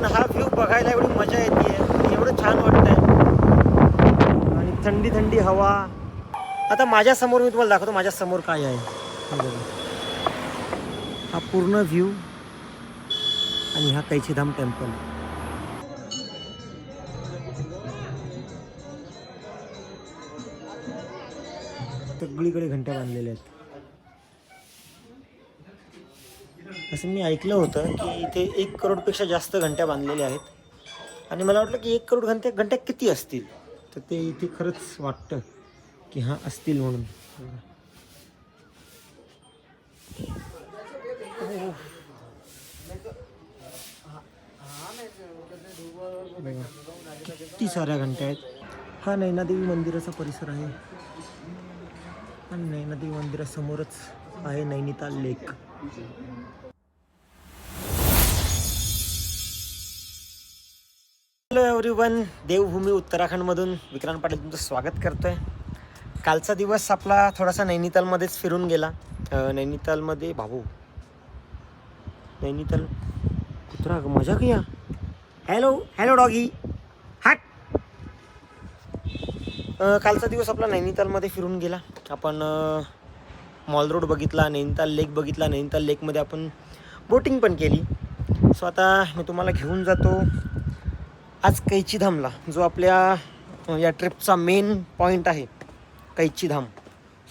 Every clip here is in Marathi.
पण हा व्ह्यू बघायला एवढी मजा येते. एवढं छान वाटतंय. आणि थंडी थंडी हवा. आता माझ्यासमोर मी तुम्हाला दाखवतो माझ्यासमोर काय आहे. हा पूर्ण व्ह्यू आणि हा कैचीधाम टेम्पल सगळीकडे घंट्या बांधलेल्या आहेत. असं मी ऐकलं होतं की इथे एक करोडपेक्षा जास्त घंट्या बांधलेल्या आहेत. आणि मला वाटलं की एक करोड घंट्या घंट्या किती असतील? तर ते इथे खरंच वाटतं की हां असतील म्हणून. किती साऱ्या घंट्या आहेत? हा नैनादेवी मंदिराचा परिसर आहे. आणि नैनादेवी मंदिरासमोरच आहे नैनिताल लेक. हॅलो एव्हरीवन देवभूमी उत्तराखंडमधून विक्रांत पाटील तुमचं स्वागत करतोय. कालचा दिवस आपला थोडासा नैनितालमध्येच फिरून गेला. नैनितालमध्ये भाऊ. नैनिताल कुत्रा मजा किया हॅलो हॅलो डॉगी हट कालचा दिवस आपला नैनितालमध्ये फिरून गेला. आपण मॉल रोड बघितला नैनिताल लेक बघितला. नैनिताल लेकमध्ये आपण बोटिंग पण केली. सो आता मी तुम्हाला घेऊन जातो. आज कैचीधामला जो आपल्या या ट्रिपचा मेन पॉईंट आहे कैचीधाम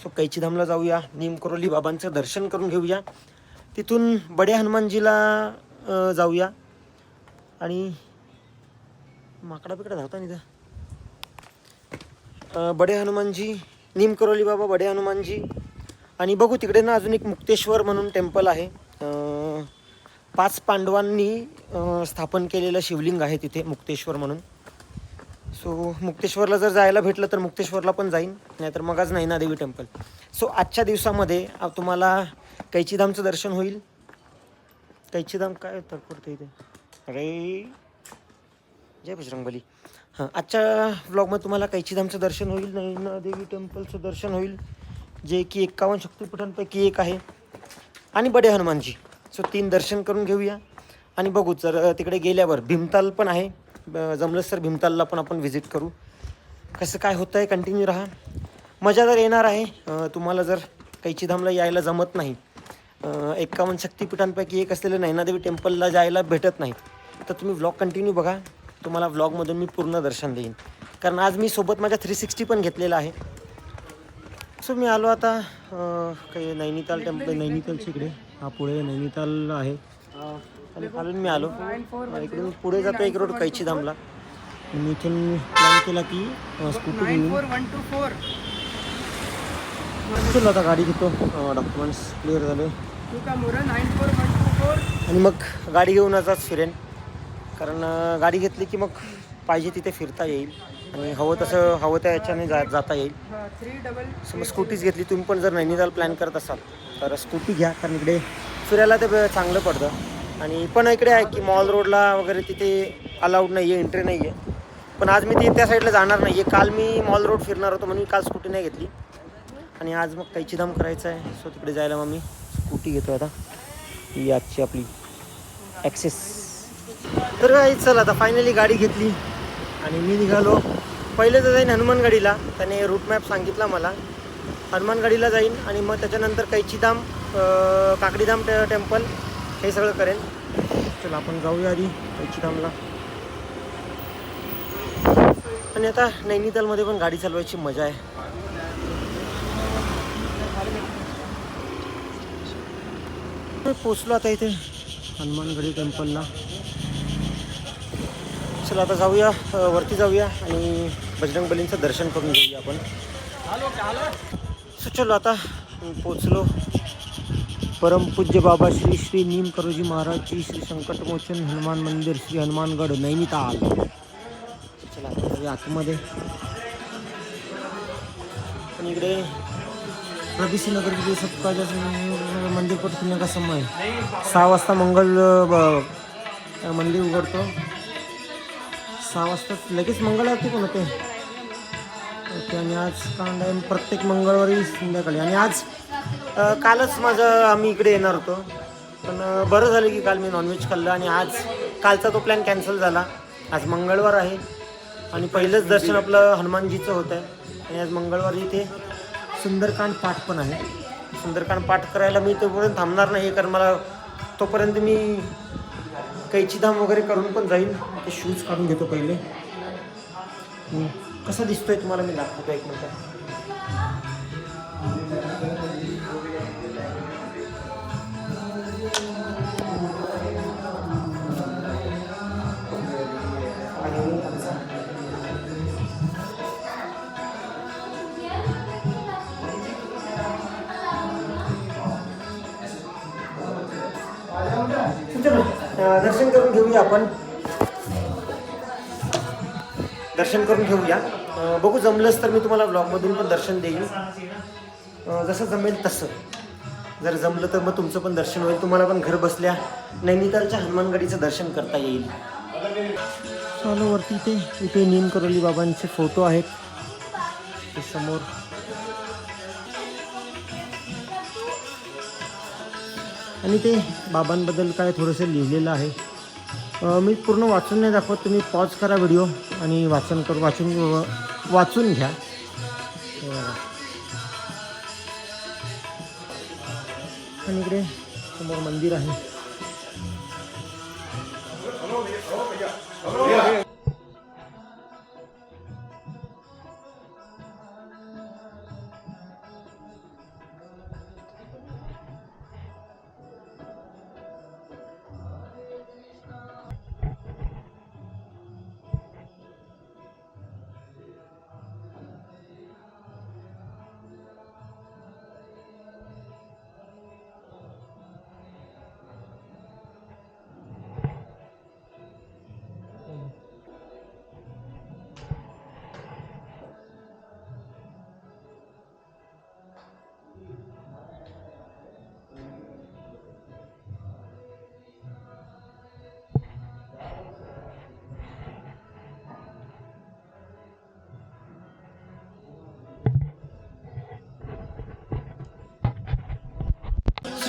सो कैचीधामला जाऊया निमकरोली बाबांचं दर्शन करून घेऊया. तिथून बडे हनुमानजीला जाऊया. आणि माकडा बिकडा धावता नाही बडे हनुमानजी निमकरोली बाबा बडे हनुमानजी. आणि बघू तिकडे ना अजून एक मुक्तेश्वर म्हणून टेम्पल आहे. पाच पांडवांनी स्थापन केलेलं शिवलिंग आहे तिथे मुक्तेश्वर म्हणून. सो मुक्तेश्वरला जर जायला भेटलं तर मुक्तेश्वरला पण जाईन नाहीतर मग आज नैनादेवी टेम्पल. सो आजच्या दिवसामध्ये तुम्हाला कैचीधामचं दर्शन होईल. कैचीधाम काय तडपडतं इथे? अरे जय बजरंगबली हां आजच्या ब्लॉगमध्ये तुम्हाला कैचीधामचं दर्शन होईल नैनादेवी टेम्पलचं दर्शन होईल जे की एक्कावन्न शक्तिपीठांपैकी एक आहे. आणि बडे हनुमानजी. सो तीन दर्शन करून घेऊया. आणि बघू जर तिकडे गेल्यावर भीमताल पण आहे. ब- जमलंच तर भीमतालला पण आपण व्हिजिट करू. कसं काय होतं आहे कंटिन्यू राहा. मजा जर येणार आहे. तुम्हाला जर कैचीधामला यायला जमत नाही एक्कावन्न शक्तिपीठांपैकी एक असलेलं नैनादेवी टेम्पलला जायला भेटत नाही तर तुम्ही व्लॉग कंटिन्यू बघा. तुम्हाला व्लॉगमधून मी पूर्ण दर्शन देईन. कारण आज मी सोबत माझ्या थ्री सिक्स्टी पण घेतलेलं आहे. सो मी आलो आता काही नैनिताल टेम्पल नैनितालच्या इकडे. हा पुढे नैनिताल आहे. आणि खालून मी आलो. इकडून पुढे जातो एक रोड कैचीधामला मी इथून प्लॅन केला की स्कूटी घेऊन आता गाडी घेतो. डॉक्युमेंट्स क्लिअर झाले. आणि मग गाडी घेऊनच आज फिरेन. कारण गाडी घेतली की मग पाहिजे तिथे फिरता येईल. आणि हवं तसं हवं त्या याच्याने जा जाता येईल. सो मग स्कूटीच घेतली तुम्ही पण जर नैनिताल प्लॅन करत असाल तर स्कूटी घ्या कारण इकडे फिरायला ते चांगलं पडतं. आणि पण इकडे आहे की मॉल रोडला वगैरे तिथे अलाउड नाही आहे एंट्री नाही आहे पण आज मी ती त्या साईडला जाणार नाही आहे काल मी मॉल रोड फिरणार होतो म्हणून मी काल स्कूटी नाही घेतली. आणि आज मग कैचीधाम करायचं आहे. सो तिकडे जायला मग मी स्कूटी घेतो आता. ही आजची आपली ॲक्सेस तर काय चल आता फायनली गाडी घेतली. आणि मी निघालो. पहिले तर जाईन हनुमानगडीला. त्याने रूट मॅप सांगितला मला. हनुमानगडीला जाईन आणि मग त्याच्यानंतर कैचीधाम काकडीधाम टे टेम्पल हे सगळं करेन. चला आपण जाऊया आधी कैचीधामला. आणि आता नैनितालमध्ये पण गाडी चालवायची मजा आहे. पोचलो आता इथे हनुमानगडी टेम्पलला चला आता जाऊया वरती जाऊया आणि बजरंग बलींचं दर्शन करून घेऊया आपण. सो चलो आता पोचलो परमपूज्य बाबा श्री श्री नीम करोजी महाराजची श्री संकटमोचन हनुमान मंदिर श्री हनुमानगड नैनिताल. चला आता आतमध्ये. पण इकडे प्रभिसी नगर मंदिर पर समय सहा वाजता मंगल ब- मंदिर उघडतो. सहा वाजता लगेच मंगळ पण होते. ओके आणि आज कांड आहे. प्रत्येक मंगळवारी संध्याकाळी. आणि आज कालच माझं आम्ही इकडे येणार होतो. पण बरं झालं की काल मी नॉनव्हेज खाल्लं आणि आज कालचा तो प्लॅन कॅन्सल झाला. आज मंगळवार आहे. आणि पहिलंच दर्शन आपलं हनुमानजीचं होतं आहे आणि आज मंगळवारी इथे सुंदरकांड पाठ पण आहे. सुंदरकांड पाठ करायला मी तोपर्यंत थांबणार नाही कारण मला तोपर्यंत मी कैची दाम वगैरे करून पण जाईल. ते शूज काढून घेतो पहिले. कसा दिसतोय तुम्हाला मी दाखवतो एक मिनटं. दर्शन करून घेऊया आपण. दर्शन करून घेऊया. बघू जमलंच तर मी तुम्हाला ब्लॉगमधून पण दर्शन देईन. जसं जमेल तसं. जर जमलं तर मग तुमचं पण दर्शन होईल. तुम्हाला पण घर बसल्या नैनितालच्या हनुमानगडीचं दर्शन करता येईल. चालू वरती इथे इथे नीम करोली बाबांचे फोटो आहेत. ते समोर. आणि ते बाबांबद्दल काय थोडंसं लिहिलेलं आहे. मी पूर्ण वाचून नाही दाखवत तुम्ही पॉज करा व्हिडिओ आणि वाचन करू वाचून वाचून घ्या. आणि इकडे समोर मंदिर आहे.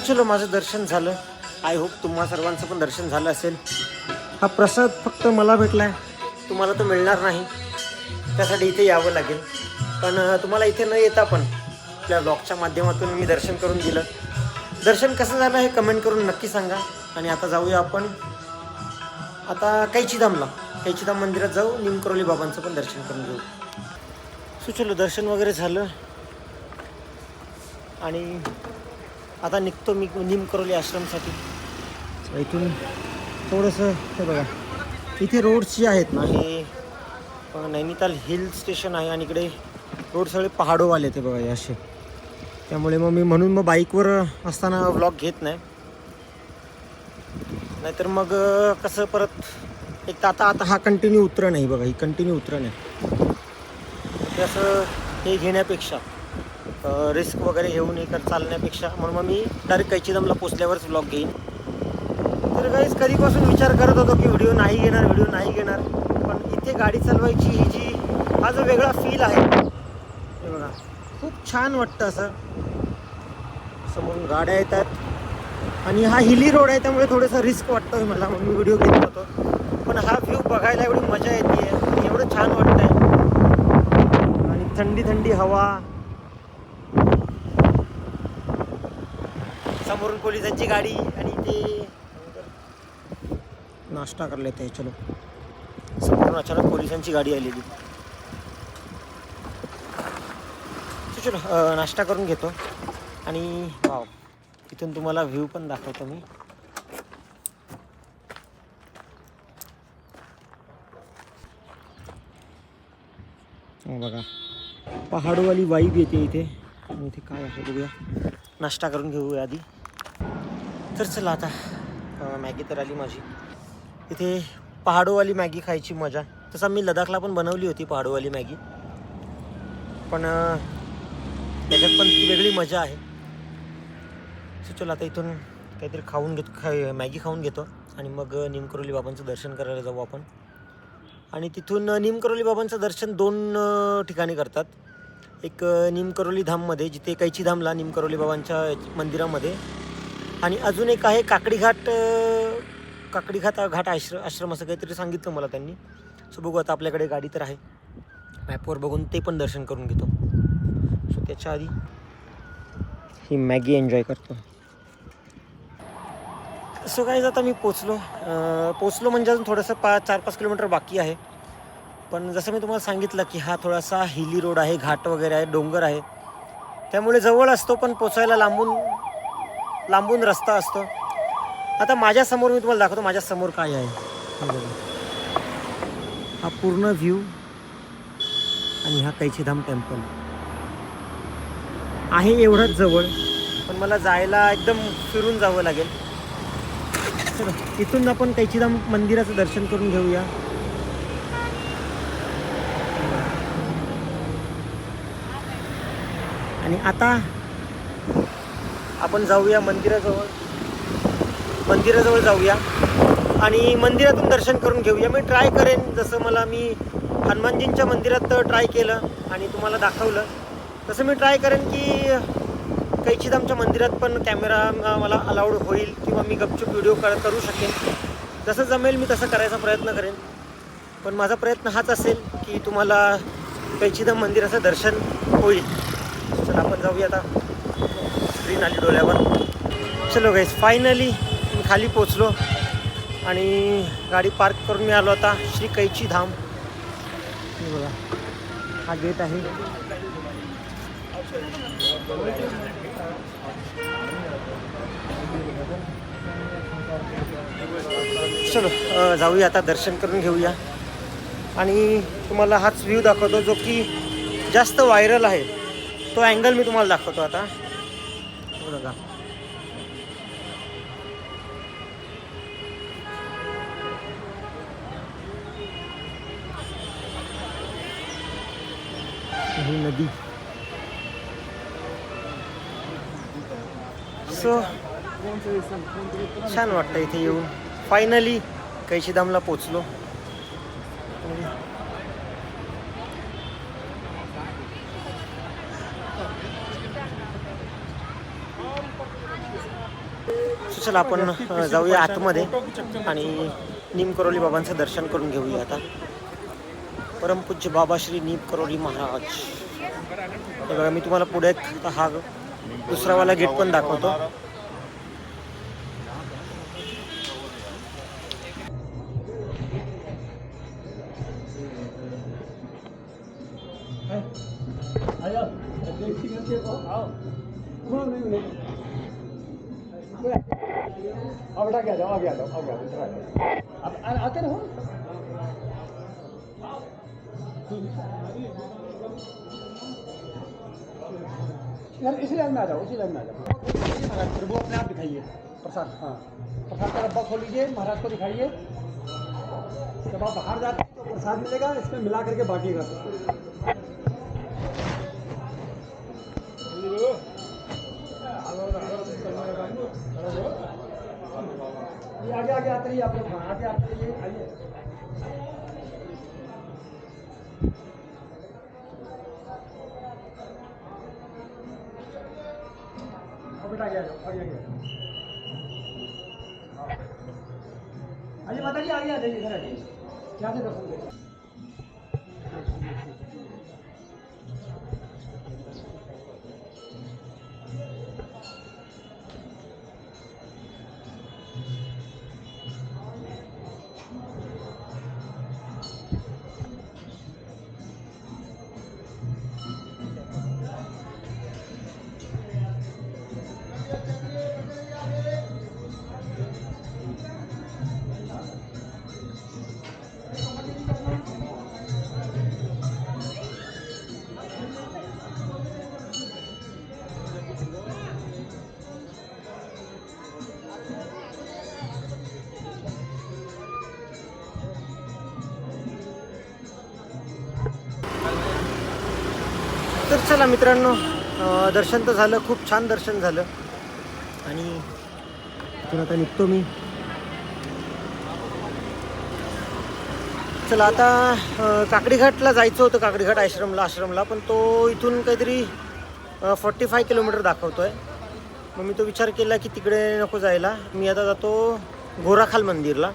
चलो माझं दर्शन झालं. आय होप तुम्हा सर्वांचं पण दर्शन झालं असेल. हा प्रसाद फक्त मला भेटला आहे तुम्हाला तो मिळणार नाही. त्यासाठी इथे यावं लागेल. पण तुम्हाला इथे न येता पण आपल्या ब्लॉगच्या माध्यमातून मी दर्शन करून दिलं. दर्शन कसं झालं हे कमेंट करून नक्की सांगा. आणि आता जाऊया आपण. आता कैचीधामला. कैचीधाम मंदिरात जाऊ. निमकरोली बाबांचं पण दर्शन करून घेऊ. सुचलो दर्शन वगैरे झालं. आणि आता निघतो मी निमकरोली आश्रमसाठी. इथून थोडंसं हे बघा इथे रोड्स जे आहेत ना हे नैनिताल हिल स्टेशन आहे आणि इकडे रोड सगळे पहाडोवाले ते बघा हे असे. त्यामुळे मग मी म्हणून मग बाईकवर असताना व्लॉग घेत नाही. नाहीतर मग कसं परत एक तर आता आता हा कंटिन्यू उतरण आहे बघा ही कंटिन्यू उतरण आहे. ते असं हे घेण्यापेक्षा. रिस्क वगैरे घेऊन हे कर चालण्यापेक्षा. म्हणून मग मी डायरेक्ट कैचीदमला पोचल्यावरच ब्लॉग घेईन. तर काहीच कधीपासून विचार करत होतो की व्हिडिओ नाही घेणार व्हिडिओ नाही घेणार. पण इथे गाडी चालवायची ही जी हा जो वेगळा फील आहे. हे बघा खूप छान वाटतं असं. समोरून गाड्या येतात. आणि हा हिली रोड आहे त्यामुळे थोडंसं रिस्क वाटतं मला. म्हणून मी व्हिडिओ घेत होतो. पण हा व्ह्यू बघायला एवढी मजा येते एवढं छान वाटतंय. आणि थंडी थंडी हवा. समोरून पोलिसांची गाडी आणि ते नाश्ता करले ते चलो. समोरून अचानक पोलिसांची गाडी आलेली. चलो नाश्ता करून घेतो. आणि वाव इथून तुम्हाला व्ह्यू पण दाखवतो मी. हो बघा पहाडवाली वाईब येते इथे. इथे काय आहे बघूया. नाश्ता करून घेऊया आधी. तर चला आता मॅगी तर आली माझी. इथे पहाडोवाली मॅगी खायची मजा. तसा मी लडाखला पण बनवली होती पहाडोवाली मॅगी. पण त्याच्यात पण ती वेगळी मजा आहे. सो चला आता इथून काहीतरी खाऊन घेतो खा मॅगी खाऊन घेतो. आणि मग निमकरोली बाबांचं दर्शन करायला जाऊ आपण. आणि तिथून निमकरोली बाबांचं दर्शन दोन ठिकाणी करतात. एक निमकरोली धाममध्ये जिथे कैची धामला निमकरोली बाबांच्या मंदिरामध्ये. आणि अजून एक आहे काकडीघाट काकडीघाट घाट आश्र आश्रम असं काहीतरी सांगितलं मला त्यांनी. सो बघू आता आपल्याकडे गाडी तर आहे. मॅपवर बघून ते पण दर्शन करून घेतो. सो त्याच्या आधी ही मॅगी एन्जॉय करतो. सो काय आता मी पोचलो. पोचलो म्हणजे अजून थोडंसं पा चार पाच किलोमीटर बाकी आहे. पण जसं मी तुम्हाला सांगितलं की हा थोडासा हिली रोड आहे घाट वगैरे आहे डोंगर आहे. त्यामुळे जवळ असतो पण पोचायला लांबून लांबून रस्ता असतो. आता माझ्यासमोर मी तुम्हाला दाखवतो माझ्यासमोर काय आहे. हा पूर्ण व्ह्यू आणि हा कैचीधाम टेम्पल आहे एवढंच जवळ पण मला जायला एकदम फिरून जावं लागेल. इथून आपण कैचीधाम मंदिराचं दर्शन करून घेऊया. आणि आता आपण जाऊया मंदिराजवळ. मंदिराजवळ जाऊया. आणि मंदिरातून दर्शन करून घेऊया. मी ट्राय करेन. जसं मला मी हनुमानजींच्या मंदिरात ट्राय केलं आणि तुम्हाला दाखवलं. तसं मी ट्राय करेन की कैचिदामच्या मंदिरात पण कॅमेरा मला अलाउड होईल किंवा मी गपचूप व्हिडिओ कर करू शकेन. जसं जमेल मी तसं करायचा प्रयत्न करेन. पण माझा प्रयत्न हाच असेल की तुम्हाला कैचिदाम मंदिराचं दर्शन होईल. चला आपण जाऊया आता. स्क्रीन आली डोळ्यावर. चलो गाईस फायनली मी खाली पोचलो आणि गाडी पार्क करून मी आलो आता श्री कैची धाम. बघा हा गेट आहे. चलो जाऊया आता दर्शन करून घेऊया. आणि तुम्हाला हाच व्ह्यू दाखवतो जो की जास्त व्हायरल आहे. तो अँगल मी तुम्हाला दाखवतो आता. बघा ही नदी. सो छान वाटतं इथे येऊन. फायनली कैशीधामला पोचलो So चला आपण जाऊया आतमध्ये आणि नीमकरोली बाबांचं दर्शन करून घेऊया आता. परमपूज्य बाबा श्री नीम करोली महाराज. हे बघा मी तुम्हाला पुढे हा दुसरावाला गेट पण दाखवतो. आ गया जाओ आ अब आते रहो यार इसी लाइन में आ जाओ इसी लाइन में आ जाओ वो अपने आप दिखाइए प्रसाद हाँ प्रसाद का डब्बा खोल लीजिए महाराज को दिखाइए जब आप बाहर जाते हैं तो प्रसाद मिलेगा इसमें मिला करके बांटिएगा ये आगे आगे आते रहिए आप लोग आगे आते रहिए, आइए। आगे आ आगे आगे। आइए माता जी आगे आ जाइए, इधर आइए। क्या दर्शन चला मित्रांनो दर्शन तर झालं खूप छान दर्शन झालं. आणि इथून आता निघतो मी. चला आता काकडीघाटला जायचं होतं काकडीघाट आश्रमला आश्रमला पण तो इथून काहीतरी फोर्टी फाय किलोमीटर दाखवतो आहे मग मी तो विचार केला की तिकडे नको जायला. मी आता जातो गोराखाल मंदिरला.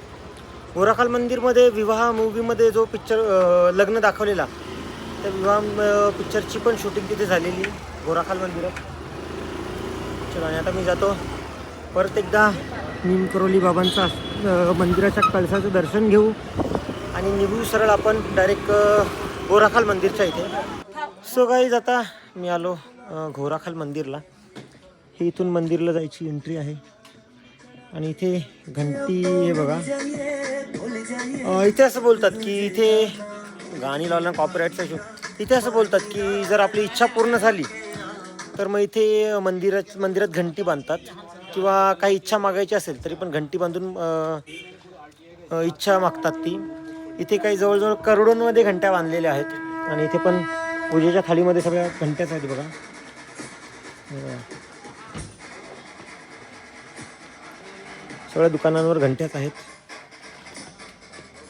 गोराखाल मंदिरमध्ये विवाह मूवीमध्ये जो पिक्चर लग्न दाखवलेला तर विवाह पिक्चरची पण शूटिंग तिथे झालेली. गोराखाल मंदिरात. चला आणि आता मी जातो. परत एकदा निमकरोली बाबांचा मंदिराच्या कळसाचं दर्शन घेऊ. आणि निघू सरळ आपण डायरेक्ट गोराखाल मंदिरच्या इथे. सो काही जाता मी आलो घोराखाल मंदिरला. हे इथून मंदिरला जायची एंट्री आहे. आणि इथे घंटी हे बघा. इथे असं बोलतात की इथे गाणी लावलं कॉपीराईटचा शो इथे असं बोलतात की जर आपली इच्छा पूर्ण झाली तर मग इथे मंदिरात मंदिरात घंटी बांधतात. किंवा काही इच्छा मागायची असेल तरी पण घंटी बांधून इच्छा मागतात ती. इथे काही जवळजवळ करोडोंमध्ये घंट्या बांधलेल्या आहेत. आणि इथे पण पूजेच्या थाळीमध्ये सगळ्या घंट्याच आहेत बघा. सगळ्या दुकानांवर घंट्याच आहेत.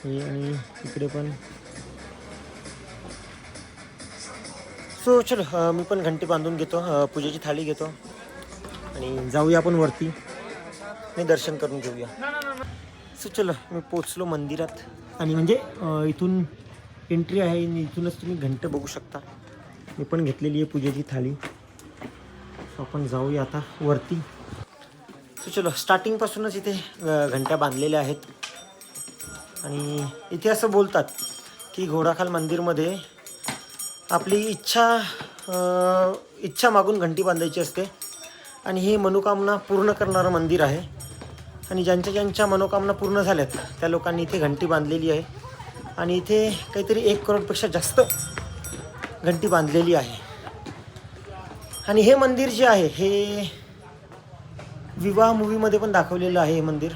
आणि इकडे पण सो चल मी पण घंटी बांधून घेतो पूजेची थाळी घेतो. आणि जाऊया आपण वरती. मी दर्शन करून घेऊया. सो चलो मी पोचलो मंदिरात. आणि म्हणजे इथून एंट्री आहे आणि इथूनच तुम्ही घंट बघू शकता. मी पण घेतलेली आहे पूजेची थाळी. सो आपण जाऊया आता वरती. सो चलो स्टार्टिंगपासूनच इथे घंट्या बांधलेल्या आहेत. आणि इथे असं बोलतात की घोडाखाल मंदिरमध्ये आपली इच्छा इच्छा मागून घंटी बांधायची असते. आणि हे मनोकामना पूर्ण करणारं मंदिर आहे. आणि ज्यांच्या ज्यांच्या मनोकामना पूर्ण झाल्यात त्या लोकांनी इथे घंटी बांधलेली आहे. आणि इथे काहीतरी एक करोडपेक्षा जास्त घंटी बांधलेली आहे. आणि हे मंदिर जे आहे हे विवाह मूवीमध्ये पण दाखवलेलं आहे हे मंदिर.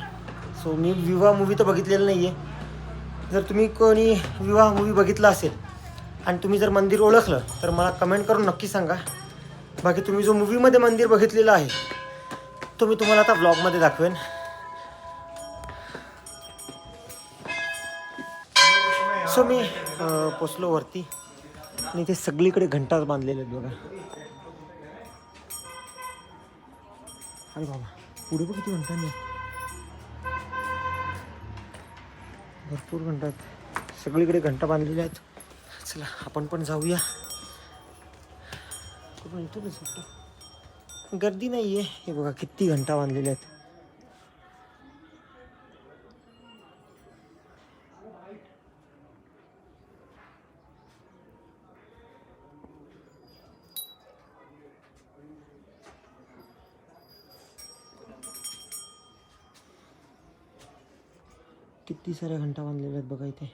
सो मी विवाह मूवी तर बघितलेलं नाही आहे जर तुम्ही कोणी विवाह मूवी बघितला असेल आणि तुम्ही जर मंदिर ओळखलं तर मला कमेंट करून नक्की सांगा. बाकी तुम्ही जो मूवीमध्ये मंदिर बघितलेलं आहे तो मी तुम्हाला आता ब्लॉगमध्ये दाखवेन. सो मी पोचलो वरती. आणि ते सगळीकडे घंटाच बांधलेले आहेत बघा. अरे बाबा पुढे बघ किती घंटा नाही. भरपूर घंटा आहेत. सगळीकडे घंटा बांधलेल्या आहेत. चला आपण पण जाऊया. कुठून इथूनच वाटतं. गर्दी नाही आहे हे बघा किती घंटा बांधलेल्या आहेत. किती साऱ्या घंटा बांधलेल्या आहेत बघा इथे.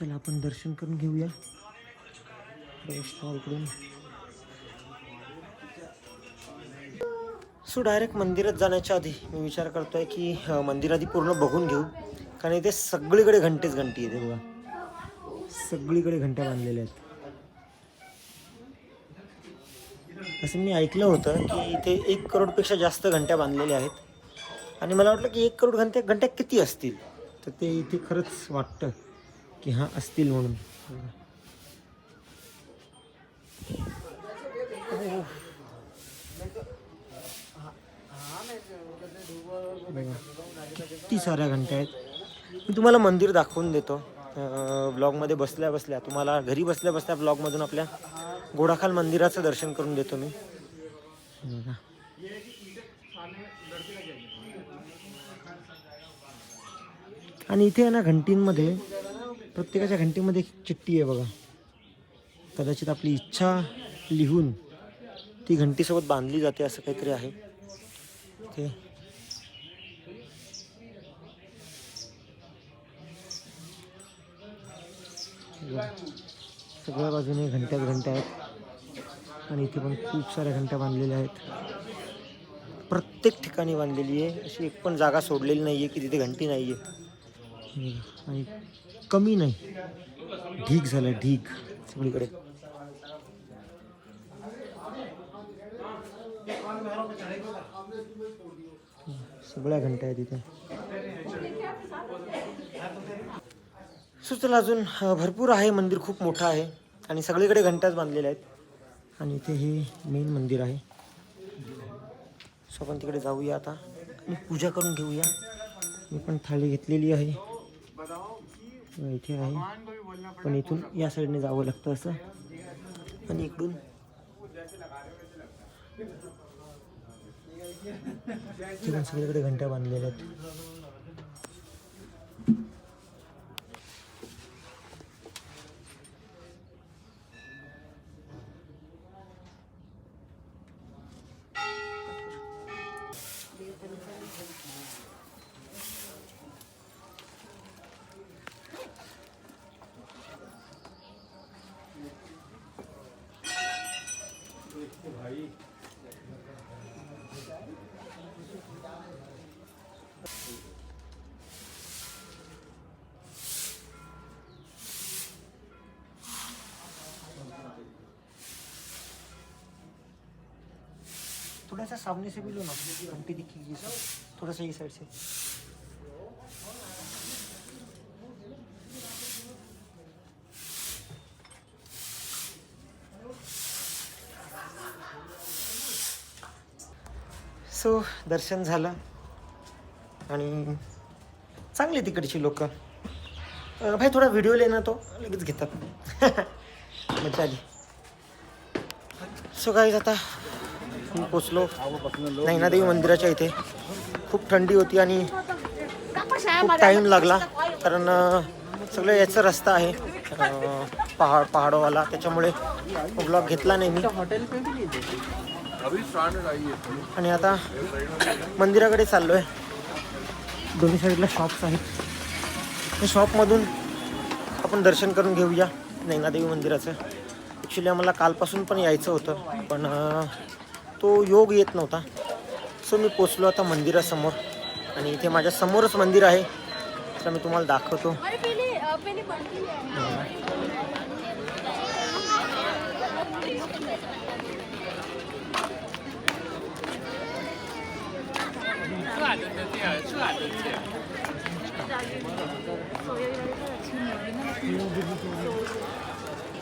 चला आपण दर्शन करून घेऊया. इकडून सो डायरेक्ट मंदिरात जाण्याच्या आधी मी विचार करतोय की मंदिर आधी पूर्ण बघून घेऊ. कारण इथे सगळीकडे घंटेच घंटी येते बघा. सगळीकडे घंट्या बांधलेल्या आहेत. असं मी ऐकलं होतं की इथे एक करोडपेक्षा जास्त घंट्या बांधलेल्या आहेत. आणि मला वाटलं की एक करोड घंटे घंट्या किती असतील? तर ते इथे खरंच वाटतं. की हां असतील म्हणून. किती साऱ्या घंट्या आहेत? मी तुम्हाला मंदिर दाखवून देतो. ब्लॉगमध्ये बसल्या बसल्या तुम्हाला घरी बसल्या बसल्या ब्लॉगमधून आपल्या गोडाखाल मंदिराचं दर्शन करून देतो मी. आणि इथे आहे ना घंटींमध्ये प्रत्येकाच्या घंटीमध्ये एक चिठ्ठी आहे बघा. कदाचित आपली इच्छा लिहून ती घंटीसोबत बांधली जाते असं काहीतरी आहे. ते. सगळ्या बाजूने घंट्यात घंट्या आहेत. आणि इथे पण खूप साऱ्या घंट्या बांधलेल्या आहेत. प्रत्येक ठिकाणी बांधलेली आहे. अशी एक पण जागा सोडलेली नाही आहे की तिथे घंटी नाही आहे आणि कमी नाही. ढीक झालं ढीक सगळीकडे. सगळ्या घंटा आहेत तिथे सो चला अजून भरपूर आहे. मंदिर खूप मोठं आहे. आणि सगळीकडे घंटाच बांधलेल्या आहेत. आणि इथे हे मेन मंदिर आहे. सो आपण तिकडे जाऊया आता. आणि पूजा करून घेऊया. मी पण थाळी घेतलेली आहे. इथे आहे. पण इथून या साईडने जावं लागतं असं. आणि इकडून. सगळीकडे घंट्या बांधलेल्या आहेत. थोड़ा सा सामने से भी लो ना घंटी दिखेगी सर. थोड़ा सा ये साइड से. सो दर्शन झालं. आणि चांगले तिकडची लोक. भाई थोडा व्हिडिओ लेना तो. लगेच घेतात. मजा आली. सो काय आता मी पोचलो. नैनादेवी मंदिराच्या इथे. खूप थंडी होती आणि खूप टाईम लागला. कारण सगळं याचा रस्ता आहे. पहाड पहाडवाला. त्याच्यामुळे ब्लॉग घेतला नाही मी. आणि आता मंदिराकडे चाललो आहे दोन्ही साईडला शॉप्स आहेत. त्या शॉपमधून आपण दर्शन करून घेऊया नैनादेवी मंदिराचं. ॲक्च्युली आम्हाला कालपासून पण यायचं होतं पण तो योग येत नव्हता. सो मी पोचलो आता मंदिरासमोर. आणि इथे माझ्या समोरच मंदिर आहे. तर मी तुम्हाला दाखवतो.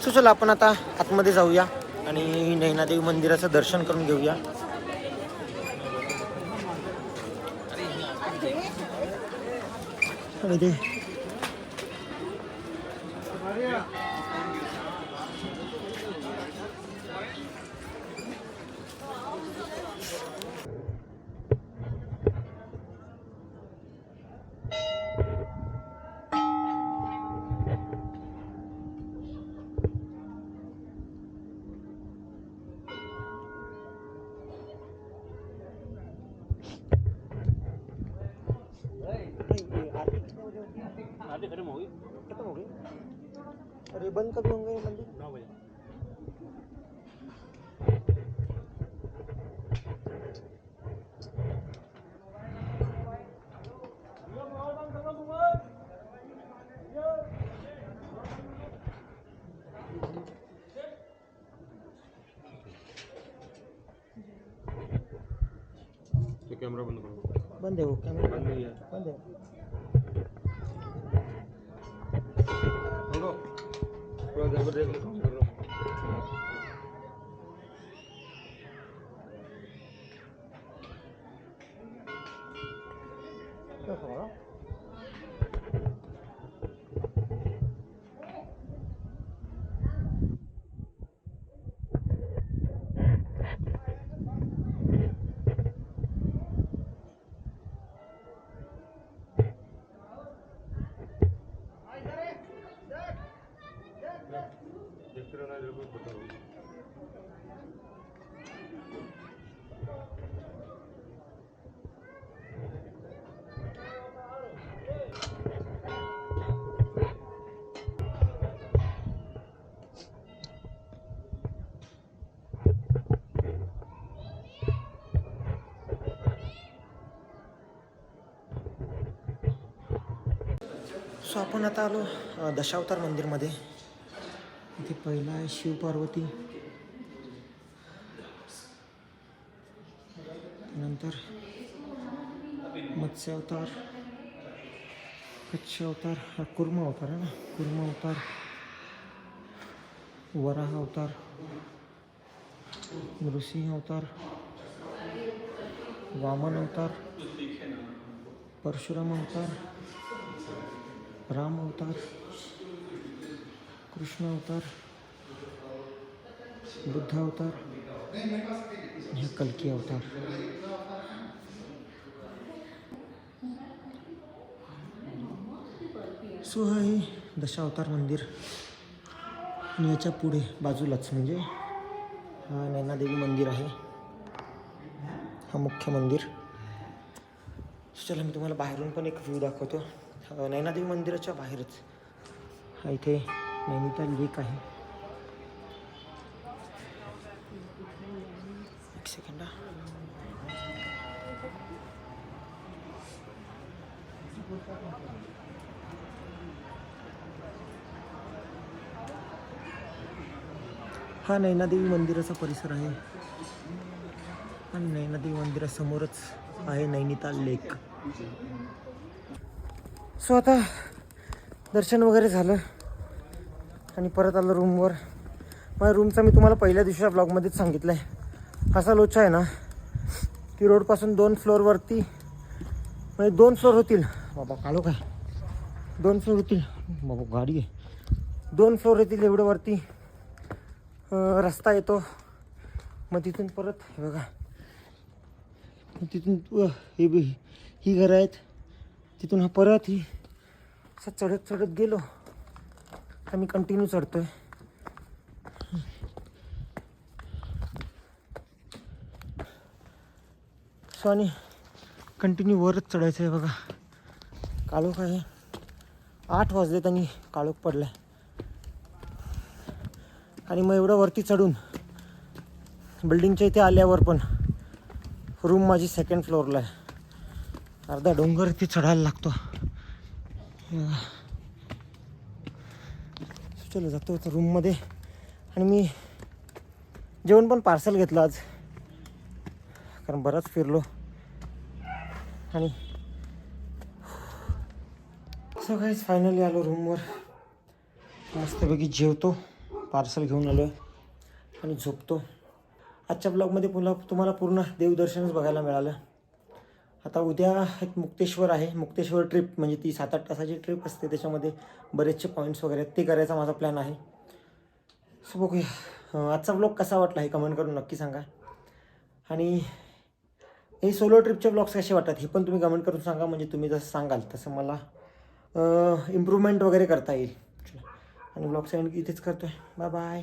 सो चला आपण आता आतमध्ये जाऊया. आणि नैनादेवी मंदिराचं दर्शन करून घेऊया. आणि ते खत्म हो गई अरे बंद कभी होंगे ये मंदिर. नौ बजे. कॅमेरा बंद करो. बंद है वो कैमरा बंद नहीं है बंद है por exemplo, सो आपण आता आलो दशावतार मंदिरमध्ये. इथे पहिला आहे शिव पार्वती नंतर मत्स्यावतार कच्छ अवतार हा कुर्म अवतार आहे ना? कुर्म अवतार वराह अवतार नृसिंह अवतार वामन अवतार परशुराम अवतार राम अवतार कृष्ण अवतार बुद्ध अवतार हे कल्की अवतार. सो हे दशावतार मंदिर. आणि याच्यापुढे बाजूलाच म्हणजे हा नैनादेवी मंदिर आहे. हा मुख्य मंदिर. चला मी तुम्हाला बाहेरून पण एक व्ह्यू दाखवतो. नैनादेवी मंदिराच्या बाहेरच. हा इथे नैनिताल लेक आहे. एक सेकंड हा. हा नैनादेवी मंदिराचा परिसर आहे. आणि नैनादेवी मंदिरासमोरच आहे नैनिताल लेक. सो आता दर्शन वगैरे झालं. आणि परत आलं रूमवर माझ्या रूमचा मी तुम्हाला पहिल्या दिवशीच्या ब्लॉगमध्येच सांगितलं आहे असा लोचा आहे ना की रोडपासून दोन फ्लोअरवरती म्हणजे दोन फ्लोअर होतील. बाबा कालो काय? दोन फ्लोअर होतील. बाबा गाडी आहे. दोन फ्लोअर येतील एवढं वरती. रस्ता येतो. मग तिथून परत हे बघा. मग तिथून हे बी ही घरं आहेत. तिथून हा परत ही असं चढत चढत गेलो. तर मी कंटिन्यू चढतोय. सो आणि कंटिन्यू वरच चढायचं आहे बघा. काळोख आहे. आठ वाजलेत आणि काळोख पडला आणि मग एवढं वरती चढून बिल्डिंगच्या इथे आल्यावर पण रूम माझी सेकंड फ्लोअरला आहे. अर्धा डोंगर इथे चढायला लागतो. चलो जातो रूममध्ये आणि मी जेवण पण पार्सल घेतलं आज. कारण बराच फिरलो. आणि सो काहीच फायनली आलो रूमवर मस्तपैकी जेवतो. पार्सल घेऊन आलो आहे आणि झोपतो. आजच्या ब्लॉगमध्ये पुन्हा तुम्हाला पूर्ण देवदर्शनच बघायला मिळालं. आता उद्या एक मुक्तेश्वर आहे. मुक्तेश्वर ट्रिप म्हणजे ती सात आठ तासाची ट्रिप असते. त्याच्यामध्ये बरेचसे पॉईंट्स वगैरे आहेत. ते करायचा माझा प्लॅन आहे. सो बघूया. आजचा ब्लॉग कसा वाटला हे कमेंट करून नक्की सांगा. आणि हे सोलो ट्रिपचे ब्लॉग्स कसे वाटतात हे पण तुम्ही कमेंट करून सांगा. म्हणजे तुम्ही जसं सांगाल तसं मला इम्प्रूव्हमेंट वगैरे करता येईल. आणि ब्लॉग सेंड इथेच करतो आहे बाय बाय